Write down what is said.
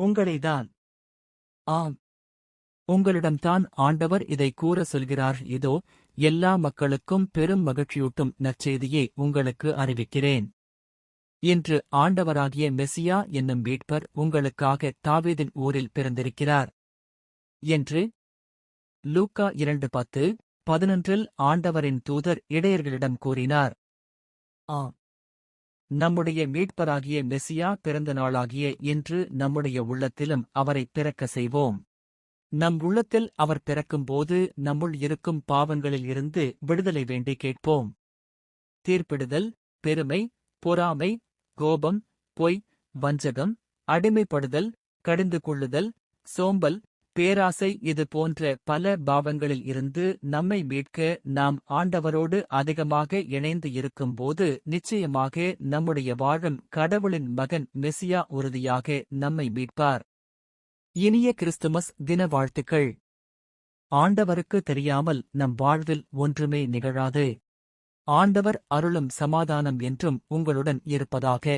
உங்களைதான். ஆம். உங்களிடம்தான் ஆண்டவர் இதை கூற சொல்கிறார் இதோ எல்லா மக்களுக்கும் பெரும் மகிழ்ச்சியூட்டும் நற்செய்தியை உங்களுக்கு அறிவிக்கிறேன். இன்று ஆண்டவராகிய மெசியா என்னும் மீட்பர் உங்களுக்காக தாவீதின் ஊரில் பிறந்திருக்கிறார். என்று லூக்கா இரண்டு பத்து பதினொன்றில் ஆண்டவரின் தூதர் இடையர்களிடம் கூறினார். ஆம். நம்முடைய மீட்பராகிய மெசியா பிறந்த நாளாகிய இன்று நம்முடைய உள்ளத்திலும் அவரை பிறக்க செய்வோம். நம் உள்ளத்தில் அவர் பிறக்கும்போது நம்முள் இருக்கும் பாவங்களில் இருந்து விடுதலை வேண்டி கேட்போம். தீர்ப்பிடுதல் பெருமை பொறாமை கோபம் பொய் வஞ்சகம் அடிமைப்படுதல் கடிந்து கொள்ளுதல் சோம்பல் பேராசை இது போன்ற பல பாவங்களில் இருந்து நம்மை மீட்க நாம் ஆண்டவரோடு அதிகமாக இணைந்து இருக்கும்போது நிச்சயமாக நம்முடைய வாழும் கடவுளின் மகன் மெசியா உறுதியாக நம்மை மீட்பார். இனிய கிறிஸ்துமஸ் தின வாழ்த்துக்கள். ஆண்டவருக்கு தெரியாமல் நம் வாழ்வில் ஒன்றுமே நிகழாது. ஆண்டவர் அருளும் சமாதானம் என்றும் உங்களுடன் இருப்பதாக